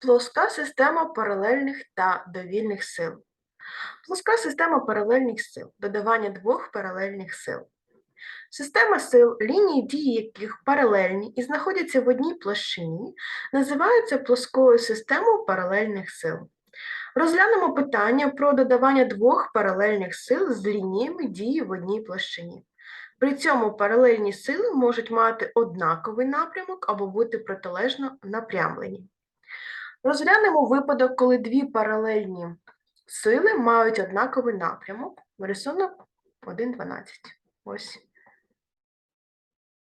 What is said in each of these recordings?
Плоска система паралельних та довільних сил. Плоска система паралельних сил. Додавання двох паралельних сил. Система сил, лінії дії яких паралельні і знаходяться в одній площині, називаються плоскою системою паралельних сил. Розглянемо питання про додавання двох паралельних сил з лініями дії в одній площині. При цьому паралельні сили можуть мати однаковий напрямок або бути протилежно напрямлені. Розглянемо випадок, коли дві паралельні сили мають однаковий напрямок. Рисунок 1.12. Ось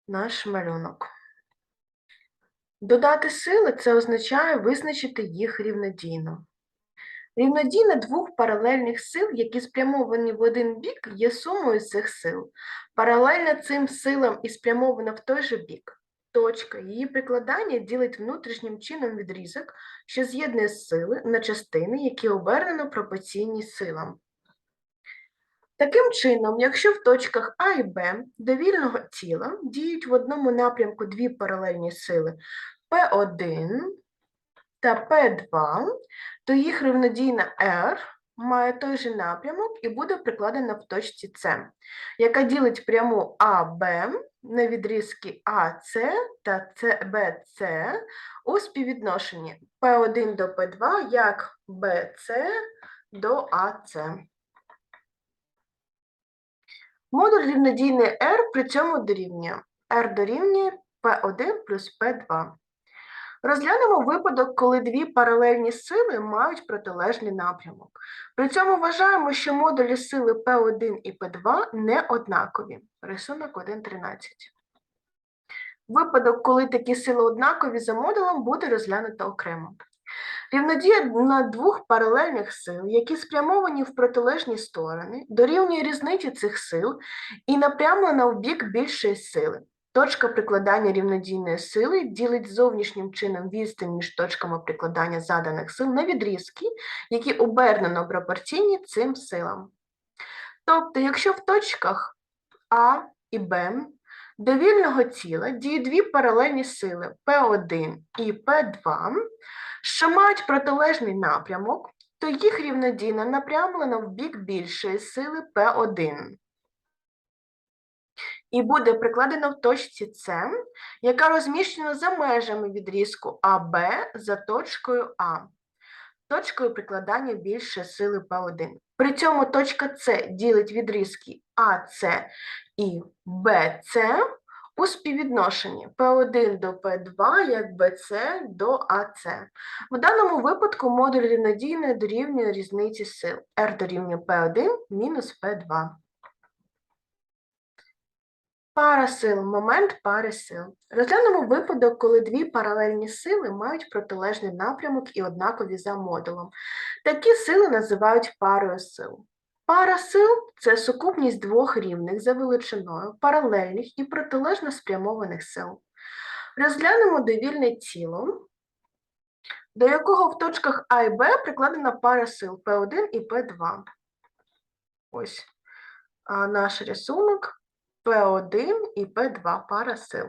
наш малюнок. Додати сили це означає визначити їх рівнодійно. Рівнодійне двох паралельних сил, які спрямовані в один бік, є сумою цих сил. Паралельна цим силам і спрямована в той же бік. Точка її прикладання ділить внутрішнім чином відрізок, що з'єднує сили на частини, які обернено пропорційні силам. Таким чином, якщо в точках А і Б довільного тіла діють в одному напрямку дві паралельні сили P1 та P2, то їх рівнодійна R має той же напрямок і буде прикладена в точці С, яка ділить пряму АБ на відрізки АС та БС у співвідношенні P1 до P2 як BC до АС. Модуль рівнодійний R при цьому дорівнює R дорівнює P1 плюс P2. Розглянемо випадок, коли дві паралельні сили мають протилежний напрямок. При цьому вважаємо, що модулі сили P1 і P2 не однакові. Рисунок 1.13. Випадок, коли такі сили однакові за модулем, буде розглянуто окремо. Рівнодія на двох паралельних сил, які спрямовані в протилежні сторони, дорівнює різниці цих сил і напрямлена в бік більшої сили. Точка прикладання рівнодійної сили ділить зовнішнім чином відстань між точками прикладання заданих сил на відрізки, які обернено пропорційні цим силам. Тобто, якщо в точках А і Б довільного тіла діють дві паралельні сили P1 і P2, що мають протилежний напрямок, то їх рівнодійно напрямлено в бік більшої сили P1 і буде прикладено в точці С, яка розміщена за межами відрізку АБ за точкою А, точкою прикладання більше сили П1. При цьому точка С ділить відрізки АС і БС у співвідношенні P1 до P2 як BC до AC. В даному випадку модуль рівнодійної дорівнює різниці сил. R дорівнює P1 мінус P2. Пара сил, момент пари сил. Розглянемо випадок, коли дві паралельні сили мають протилежний напрямок і однакові за модулем. Такі сили називають парою сил. Пара сил це сукупність двох рівних за величиною, паралельних і протилежно спрямованих сил. Розглянемо довільне тіло, до якого в точках А і Б прикладена пара сил P1 і P2. Ось наш рисунок. P1 і P2 пара сил.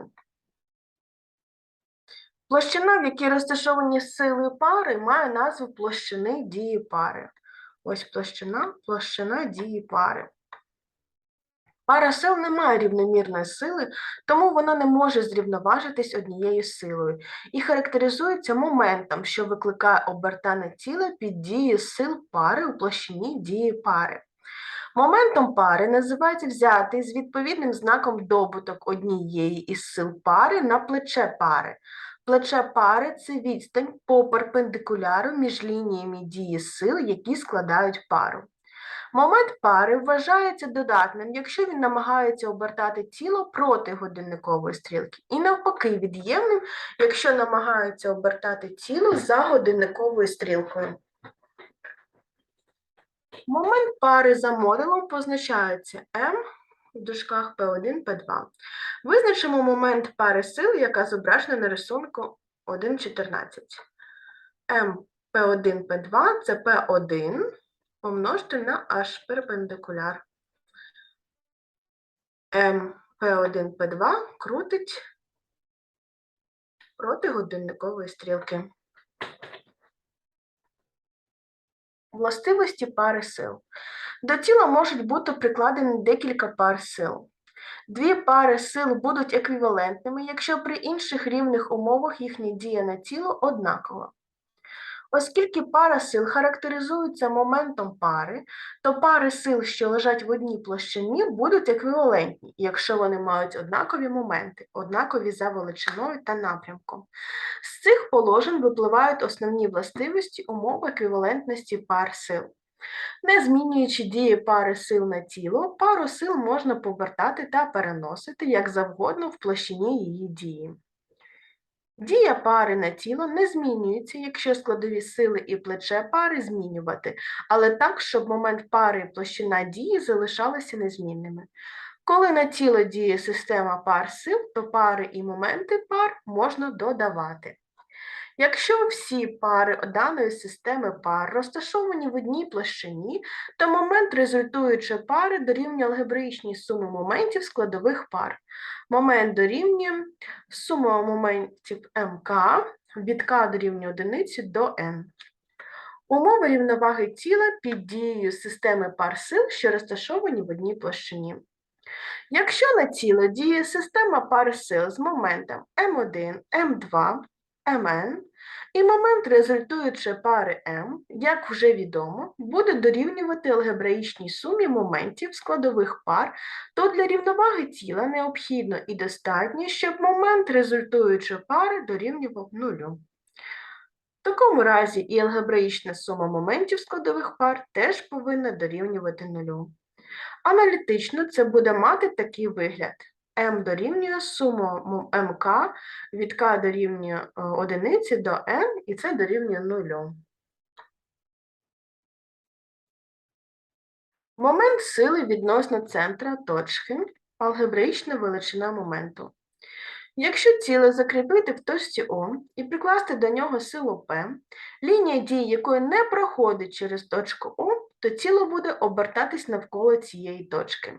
Площина, в якій розташовані сили пари, має назву площини дії пари. Ось площина, площина дії пари. Пара сил не має рівномірної сили, тому вона не може зрівноважитись однією силою і характеризується моментом, що викликає обертане тіло під дією сил пари у площині дії пари. Моментом пари називається взятий з відповідним знаком добуток однієї із сил пари на плече пари. Плече пари це відстань по перпендикуляру між лініями дії сил, які складають пару. Момент пари вважається додатним, якщо він намагається обертати тіло проти годинникової стрілки, і навпаки від'ємним, якщо намагається обертати тіло за годинниковою стрілкою. Момент пари за модулем позначається М в дужках P1, P2. Визначимо момент пари сил, яка зображена на рисунку 1.14. М P1, P2 це P1 помножити на H перпендикуляр. М P1, P2 крутить проти годинникової стрілки. Властивості пари сил. До тіла можуть бути прикладені декілька пар сил. Дві пари сил будуть еквівалентними, якщо при інших рівних умовах їхня дія на тіло однакова. Оскільки пара сил характеризується моментом пари, то пари сил, що лежать в одній площині, будуть еквівалентні, якщо вони мають однакові моменти, однакові за величиною та напрямком. З цих положень випливають основні властивості умов еквівалентності пар сил. Не змінюючи дії пари сил на тіло, пару сил можна повертати та переносити як завгодно в площині її дії. Дія пари на тіло не змінюється, якщо складові сили і плече пари змінювати, але так, щоб момент пари і площина дії залишалися незмінними. Коли на тіло діє система пар сил, то пари і моменти пар можна додавати. Якщо всі пари даної системи пар розташовані в одній площині, то момент результуючої пари дорівнює алгебраїчній сумі моментів складових пар. Момент дорівнює сума моментів МК від К дорівнює одиниці до N. Умови рівноваги тіла під дією системи пар сил, що розташовані в одній площині. Якщо на тіло діє система пар сил з моментом М1, М2, Мн, і момент результуючої пари М, як вже відомо, буде дорівнювати алгебраїчній сумі моментів складових пар, то для рівноваги тіла необхідно і достатньо, щоб момент результуючої пари дорівнював нулю. В такому разі і алгебраїчна сума моментів складових пар теж повинна дорівнювати нулю. Аналітично це буде мати такий вигляд. М дорівнює суму МК від К дорівнює е, одиниці до N, і це дорівнює нулю. Момент сили відносно центра точки алгебраїчна величина моменту. Якщо тіло закріпити в точці О і прикласти до нього силу P, лінія дії якої не проходить через точку О, то тіло буде обертатись навколо цієї точки.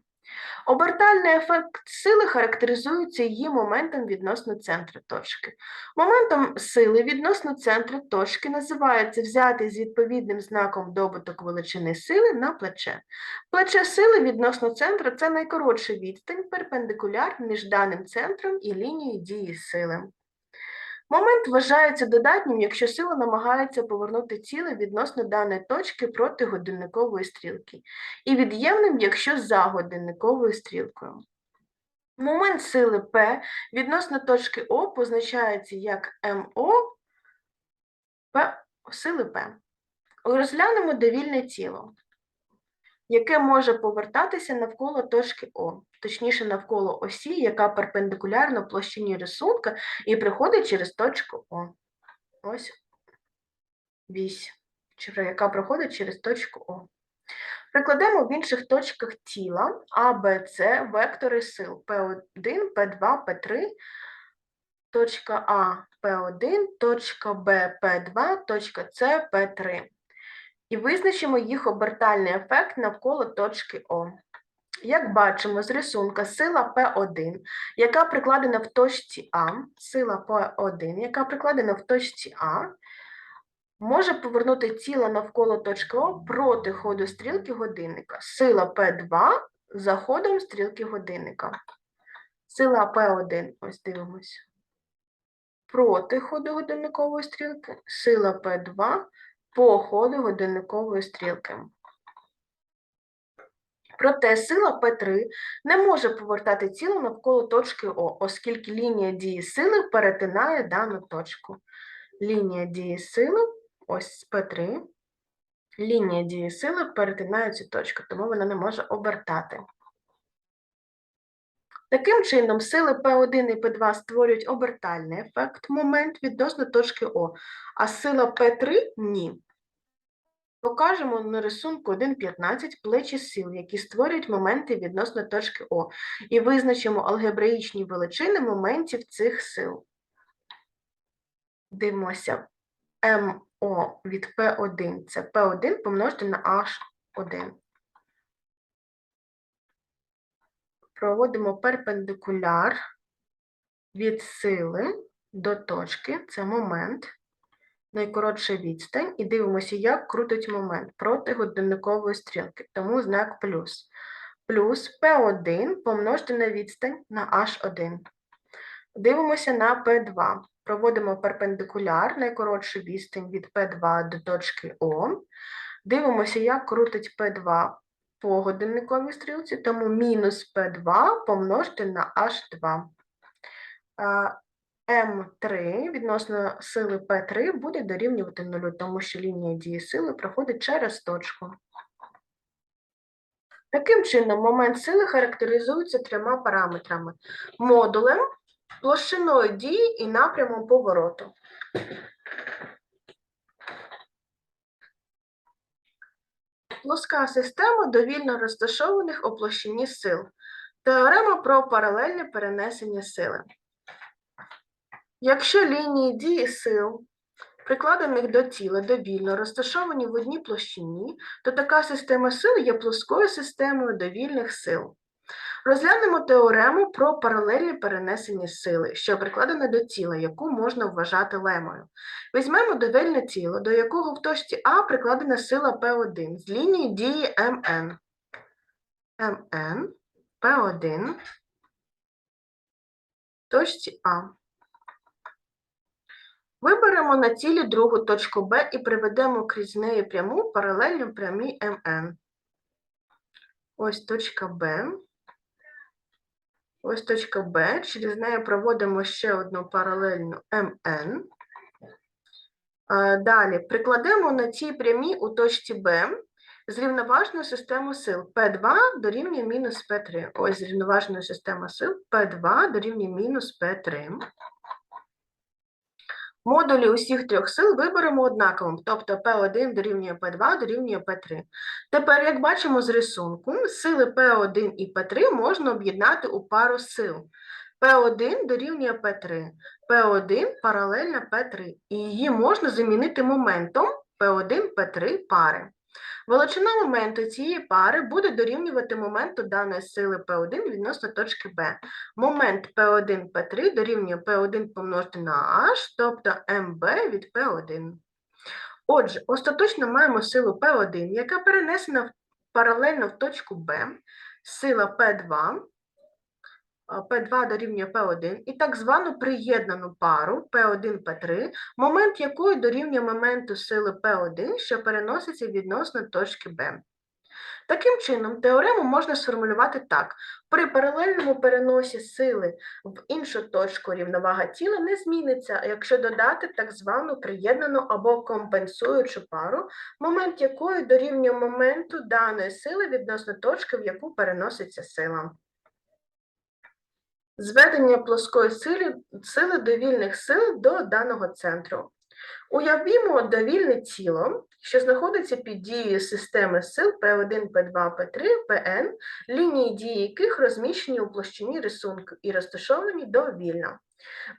Обертальний ефект сили характеризується її моментом відносно центру точки. Моментом сили відносно центру точки називається взятий з відповідним знаком добуток величини сили на плече. Плече сили відносно центру це найкоротша відстань перпендикуляр між даним центром і лінією дії сили. Момент вважається додатнім, якщо сила намагається повернути тіло відносно даної точки проти годинникової стрілки, і від'ємним, якщо за годинниковою стрілкою. Момент сили P відносно точки О позначається як МО сили P. Розглянемо довільне тіло яке може повертатися навколо точки О, точніше навколо осі, яка перпендикулярна площині рисунка і приходить через точку О. Ось вісь, яка проходить через точку О. Прикладемо в інших точках тіла А, Б, С вектори сил P1, P2, P3, точка А, P1, точка Б, P2, точка С, P3 і визначимо їх обертальний ефект навколо точки О. Як бачимо з рисунка сила P1, яка прикладена в точці А, сила P1, яка прикладена в точці А, може повернути тіло навколо точки О проти ходу стрілки годинника. Сила P2 за ходом стрілки годинника. Сила P1, ось дивимось. Проти ходу годинникової стрілки, сила P2 по ходу годинникової стрілки. Проте сила П3 не може повертати тіло навколо точки О, оскільки лінія дії сили перетинає дану точку. Лінія дії сили, ось П3, лінія дії сили перетинає цю точку, тому вона не може обертати. Таким чином, сили P1 і P2 створюють обертальний ефект, момент відносно точки О, а сила P3 ні. Покажемо на рисунку 1.15 плечі сил, які створюють моменти відносно точки О, і визначимо алгебраїчні величини моментів цих сил. Дивимося, МО від P1 це P1 помножити на H1. Проводимо перпендикуляр від сили до точки, це момент. найкоротша відстань і дивимося, як крутить момент проти годинникової стрілки, тому знак плюс. Плюс P1 помножити на відстань на H1. Дивимося на P2. Проводимо перпендикуляр, найкоротшу відстань від P2 до точки О. Дивимося, як крутить P2 по годинниковій стрілці, тому мінус P2 помножити на H2. М3 відносно сили P3 буде дорівнювати нулю, тому що лінія дії сили проходить через точку. Таким чином, момент сили характеризується трьома параметрами: модулем, площиною дії і напрямом повороту. Плоска система довільно розташованих у площині сил. Теорема про паралельне перенесення сили. Якщо лінії дії сил, прикладених до тіла довільно розташовані в одній площині, то така система сил є плоскою системою довільних сил. Розглянемо теорему про паралельне перенесення сили, що прикладена до тіла, яку можна вважати лемою. Візьмемо довільне тіло, до якого в точці А прикладена сила P1 з лінії дії МН. МН, P1, точці А. Виберемо на тілі другу точку Б і приведемо крізь неї пряму паралельно прямій МН. Ось точка Б. Ось точка Б. Через неї проводимо ще одну паралельну МН. Далі прикладемо на цій прямій у точці Б зрівноважну систему сил P2 дорівнює мінус P3. Ось зрівноважна система сил P2 дорівнює мінус P3. Модулі усіх трьох сил виберемо однаковим, тобто P1 дорівнює P2 дорівнює P3. Тепер, як бачимо з рисунку, сили P1 і P3 можна об'єднати у пару сил. P1 дорівнює P3, P1 паралельна P3, і її можна замінити моментом P1, P3 пари. Величина моменту цієї пари буде дорівнювати моменту даної сили P1 відносно точки Б. Момент P1, P3 дорівнює P1 помножити на H, тобто MB від P1. Отже, остаточно маємо силу P1, яка перенесена паралельно в точку Б, сила P2, а, P2 дорівнює P1, і так звану приєднану пару P1, P3, момент якої дорівнює моменту сили P1, що переноситься відносно точки Б. Таким чином, теорему можна сформулювати так. При паралельному переносі сили в іншу точку рівновага тіла не зміниться, якщо додати так звану приєднану або компенсуючу пару, момент якої дорівнює моменту даної сили відносно точки, в яку переноситься сила. Зведення плоскої сили, сили довільних сил до даного центру. Уявімо довільне тіло, що знаходиться під дією системи сил P1, P2, P3, Pn, лінії дії яких розміщені у площині рисунку і розташовані довільно.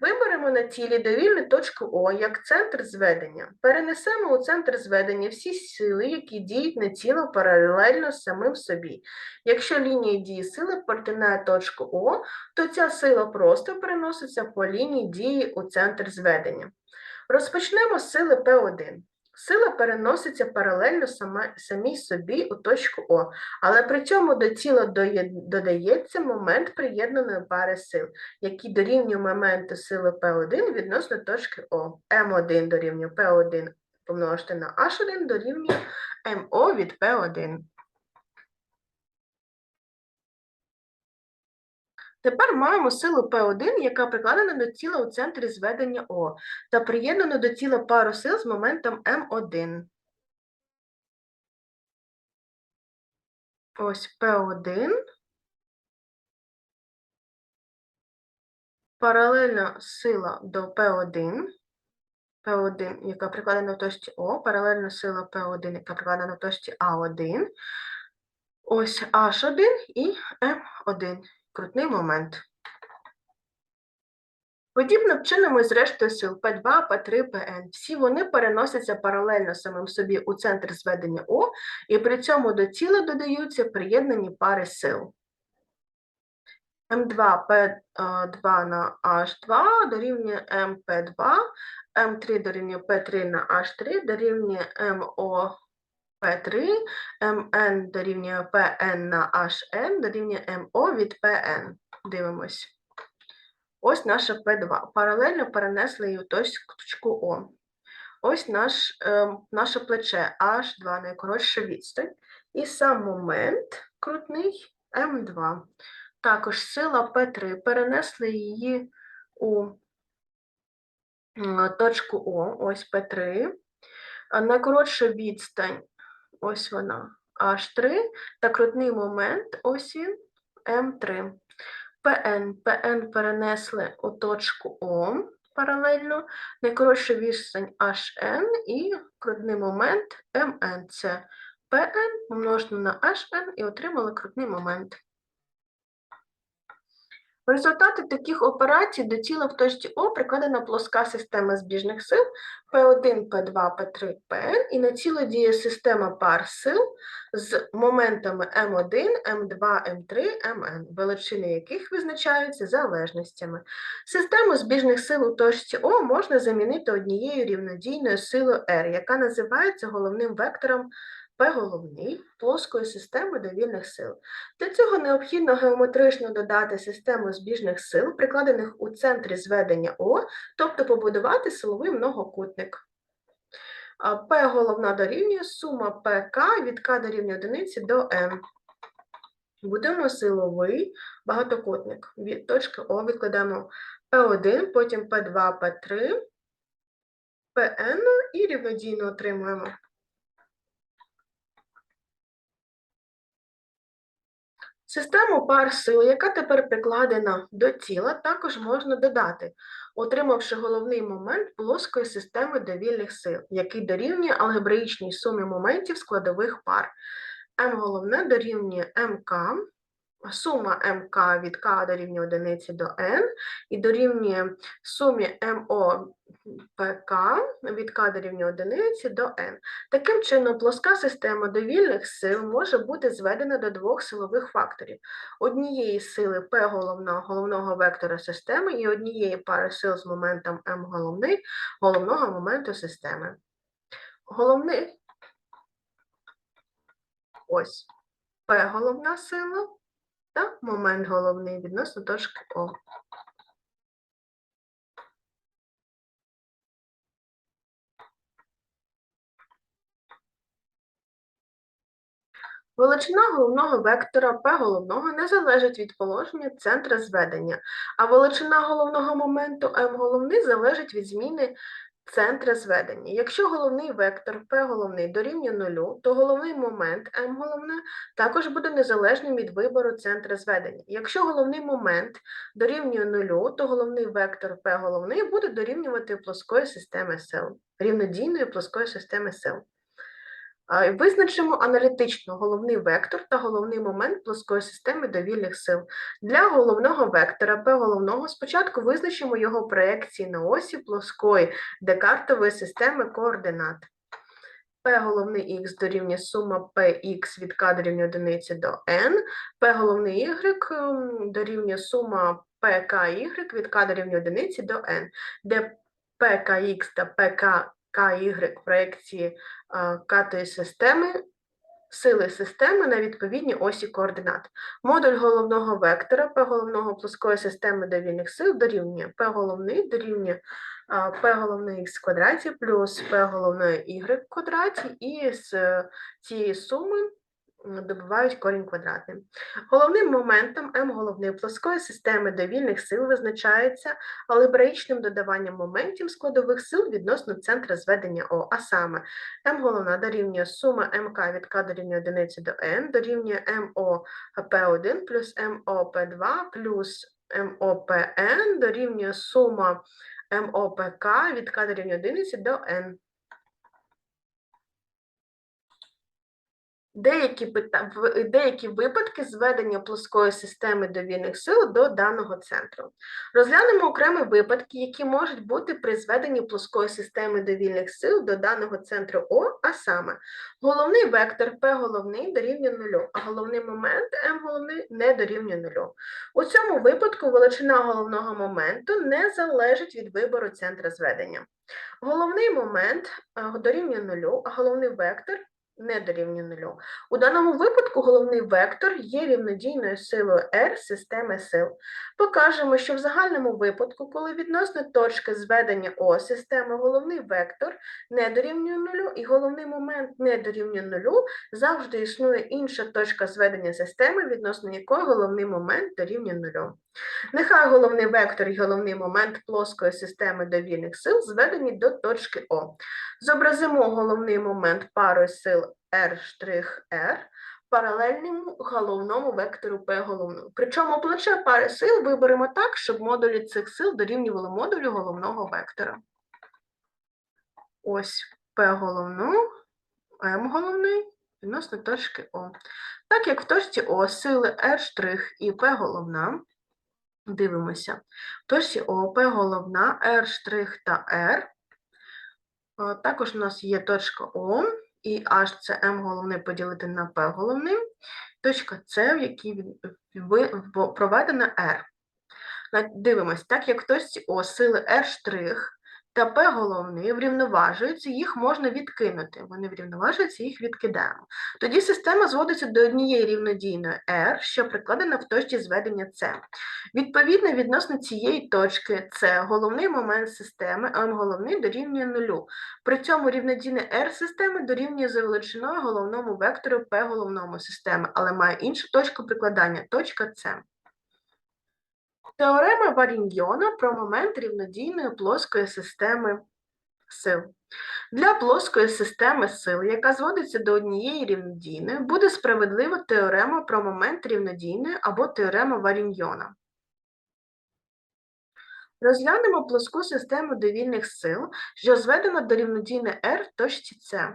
Виберемо на тілі довільну точку О як центр зведення. Перенесемо у центр зведення всі сили, які діють на тіло паралельно самим собі. Якщо лінія дії сили перетинає точку О, то ця сила просто переноситься по лінії дії у центр зведення. Розпочнемо з сили P1. Сила переноситься паралельно самій собі у точку О, але при цьому до тіла додається момент приєднаної пари сил, який дорівнює моменту сили P1 відносно точки О. М1 дорівнює P1 помножити на H1 дорівнює МО від P1. Тепер маємо силу P1, яка прикладена до тіла у центрі зведення О, та приєднану до тіла пару сил з моментом М1. Ось P1. Паралельна сила до P1. P1, яка прикладена в точці О, паралельна сила P1, яка прикладена в точці А1. Ось H1 і М1. Крутний момент. Подібно чином і з рештою сил P2, P3, Pn. Всі вони переносяться паралельно самим собі у центр зведення О, і при цьому до тіла додаються приєднані пари сил. М2 П2 на H2 дорівнює МП2, М3 дорівнює П3 на H3 дорівнює МО П3, МН дорівнює ПН на HN дорівнює МО від ПН. Дивимось. Ось наша П2. Паралельно перенесли її в точку О. Ось наш, е, наше плече H2, найкоротша відстань. І сам момент крутний М2. Також сила П3. Перенесли її у точку О, ось П3. Найкоротша відстань, ось вона, H3, та крутний момент, ось він, М3. ПН. ПН перенесли у точку О паралельно, найкоротша відстань HN і крутний момент МН. Це ПН помножено на HN і отримали крутний момент. В результаті таких операцій до тіла в точці О прикладена плоска система збіжних сил P1, P2, P3, Pn і на тіло діє система пар сил з моментами М1, М2, М3, Мн, величини яких визначаються залежностями. Систему збіжних сил у точці О можна замінити однією рівнодійною силою R, яка називається головним вектором Головний плоскої системи довільних сил. Для цього необхідно геометрично додати систему збіжних сил, прикладених у центрі зведення О, тобто побудувати силовий многокутник. P головна дорівнює сума ПК від К дорівнює одиниці до М. Будемо силовий багатокутник. Від точки О відкладемо P1, потім P2, P3, Pn і рівнодійно отримуємо. Систему пар сил, яка тепер прикладена до тіла, також можна додати, отримавши головний момент плоскої системи довільних сил, який дорівнює алгебраїчній сумі моментів складових пар. М головне дорівнює МК, сума МК від К дорівнює одиниці до N і дорівнює сумі МО ПК від К дорівнює одиниці до N. Таким чином, плоска система довільних сил може бути зведена до двох силових факторів: однієї сили P головна головного вектора системи і однієї пари сил з моментом М головний головного моменту системи. Головний ось P головна сила та момент головний відносно точки О. Величина головного вектора P головного не залежить від положення центра зведення, а величина головного моменту M головний залежить від зміни центра зведення. Якщо головний вектор P головний дорівнює нулю, то головний момент M головне також буде незалежним від вибору центра зведення. Якщо головний момент дорівнює нулю, то головний вектор P головний буде дорівнювати плоскої системи сил, рівнодійної плоскої системи сил. Визначимо аналітично головний вектор та головний момент плоскої системи довільних сил. Для головного вектора P головного спочатку визначимо його проекції на осі плоскої декартової системи координат. P головний х дорівнює сума px від k дорівнює одиниці до n, P головний y ем, дорівнює сума pky від k дорівнює одиниці до n, де pkx та pk KY проекції катої системи, сили системи на відповідні осі координат. Модуль головного вектора P головного плоскої системи довільних сил дорівнює P головний дорівнює P головний х квадраті плюс P головної y квадраті, і з цієї суми м, добувають корінь квадратний. Головним моментом М головної плоскої системи довільних сил визначається алгебраїчним додаванням моментів складових сил відносно центра зведення О, а саме М головна дорівнює сума МК від К дорівнює одиниці до N, дорівнює МО П1 плюс МО П2 плюс МО ПН дорівнює сума МО ПК від К дорівнює одиниці до N. деякі, пита... деякі випадки зведення плоскої системи довільних сил до даного центру. Розглянемо окремі випадки, які можуть бути при зведенні плоскої системи довільних сил до даного центру О, а саме головний вектор P головний дорівнює нулю, а головний момент М головний не дорівнює нулю. У цьому випадку величина головного моменту не залежить від вибору центра зведення. Головний момент е, дорівнює нулю, а головний вектор не дорівнює нулю. У даному випадку головний вектор є рівнодійною силою R системи сил. Покажемо, що в загальному випадку, коли відносно точки зведення О системи головний вектор не дорівнює нулю і головний момент не дорівнює нулю, завжди існує інша точка зведення системи, відносно якої головний момент дорівнює нулю. Нехай головний вектор і головний момент плоскої системи довільних сил зведені до точки О. Зобразимо головний момент парою сил R', паралельному головному вектору P головному. Причому плече пари сил виберемо так, щоб модулі цих сил дорівнювали модулю головного вектора. Ось P головну, M головний відносно точки О. Так як в точці О сили R' і P головна, дивимося. В точці О, P головна, R' та R. Е, Також у нас є точка О, і H це М головне поділити на П головне Точка С, в якій проведена R. Дивимось, так як в точці О сили R' та P головний врівноважуються, їх можна відкинути. Вони врівноважуються, їх відкидаємо. Тоді система зводиться до однієї рівнодійної R, що прикладена в точці зведення С. Відповідно, відносно цієї точки С головний момент системи, М головний дорівнює нулю. При цьому рівнодійне R системи дорівнює за величиною головному вектору P головному системи, але має іншу точку прикладання точка С. Теорема Варіньйона про момент рівнодійної плоскої системи сил. Для плоскої системи сил, яка зводиться до однієї рівнодійної, буде справедлива теорема про момент рівнодійної або теорема Варіньйона. Розглянемо плоску систему довільних сил, що зведена до рівнодійної R в точці С.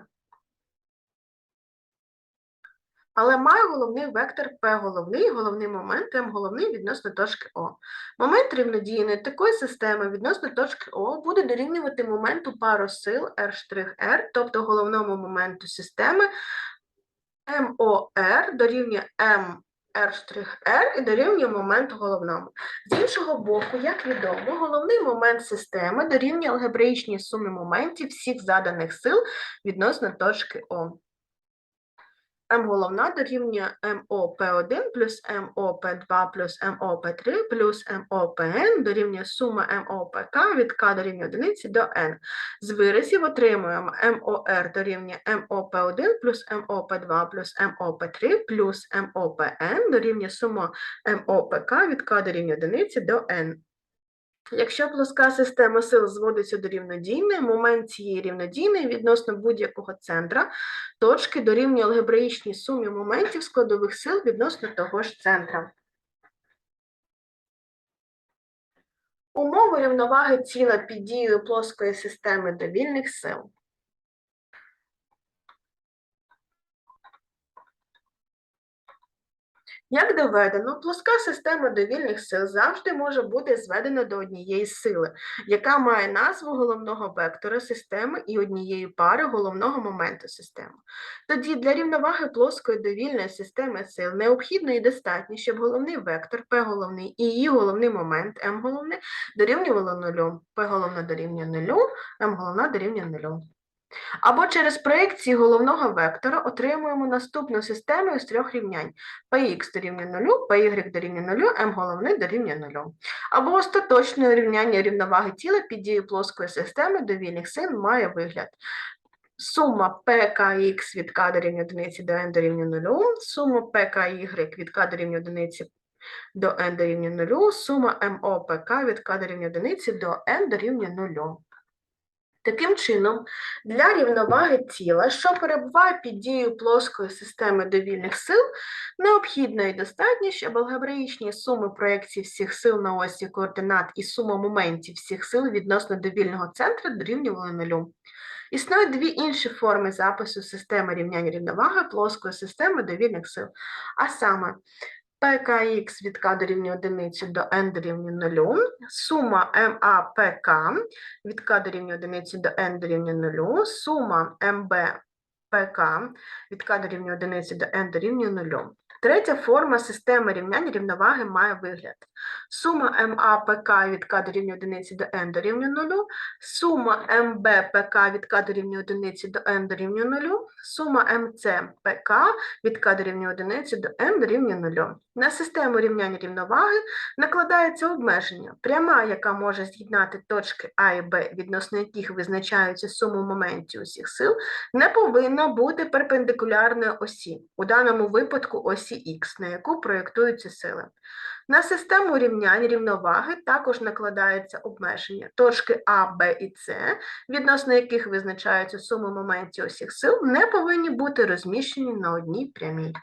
Але має головний вектор P головний, головний момент M головний відносно точки О. Момент рівнодійної такої системи відносно точки О буде дорівнювати моменту пару сил R', тобто головному моменту системи MOR дорівнює M R' і дорівнює моменту головному. З іншого боку, як відомо, головний момент системи дорівнює алгебраїчній сумі моментів всіх заданих сил відносно точки О. М головна дорівнює МОП1 плюс МОП2 плюс МОП3 плюс МОПН дорівнює сума МОПК від К дорівнює 1 до N. З виразів отримуємо МОР дорівнює МОП1 плюс МОП2 плюс МОП3 плюс МОПН дорівнює сума МОПК від К дорівнює 1 до N. Якщо плоска система сил зводиться до рівнодійної, момент цієї рівнодійної відносно будь-якого центра точки дорівнює алгебраїчній сумі моментів складових сил відносно того ж центра. Умови рівноваги тіла під дією плоскої системи довільних сил. Як доведено, плоска система довільних сил завжди може бути зведена до однієї сили, яка має назву головного вектора системи і однієї пари головного моменту системи. Тоді для рівноваги плоскої довільної системи сил необхідно і достатньо, щоб головний вектор P головний і її головний момент M головний дорівнювало нулю. P головна дорівнює нулю, M головна дорівнює нулю. Або через проекції головного вектора отримуємо наступну систему із трьох рівнянь. Px дорівнює 0, Py дорівнює 0, m головне дорівнює 0. Або остаточне рівняння рівноваги тіла під дією плоскої системи довільних сил має вигляд. Сума pkx від k дорівнює 1 до n дорівнює 0, сума pky від k дорівнює 1 до n дорівнює 0, сума mopk від k дорівнює 1 до n дорівнює 0. Таким чином, для рівноваги тіла, що перебуває під дією плоскої системи довільних сил, необхідно і достатньо, щоб алгебраїчні суми проєкцій всіх сил на осі координат і сума моментів всіх сил відносно довільного центру дорівнювали нулю. Існують дві інші форми запису системи рівнянь рівноваги плоскої системи довільних сил, а саме ПКХ від К дорівнює одиниці до n дорівнює 0, сума МАПК від К дорівнює одиниці до n дорівнює 0, сума МБПК від К дорівнює одиниці до n дорівнює 0. Третя форма системи рівнянь рівноваги має вигляд. Сума МАПК від К дорівнює одиниці до n дорівнює 0, сума МБПК від К дорівнює одиниці до n дорівнює 0, сума МЦПК від К дорівнює одиниці до n дорівнює 0. На систему рівнянь рівноваги накладається обмеження. Пряма, яка може з'єднати точки А і Б, відносно яких визначаються суми моментів усіх сил, не повинна бути перпендикулярною осі, у даному випадку осі Х, на яку проєктуються сили. На систему рівнянь рівноваги також накладається обмеження. Точки А, Б і С, відносно яких визначаються суми моментів усіх сил, не повинні бути розміщені на одній прямій.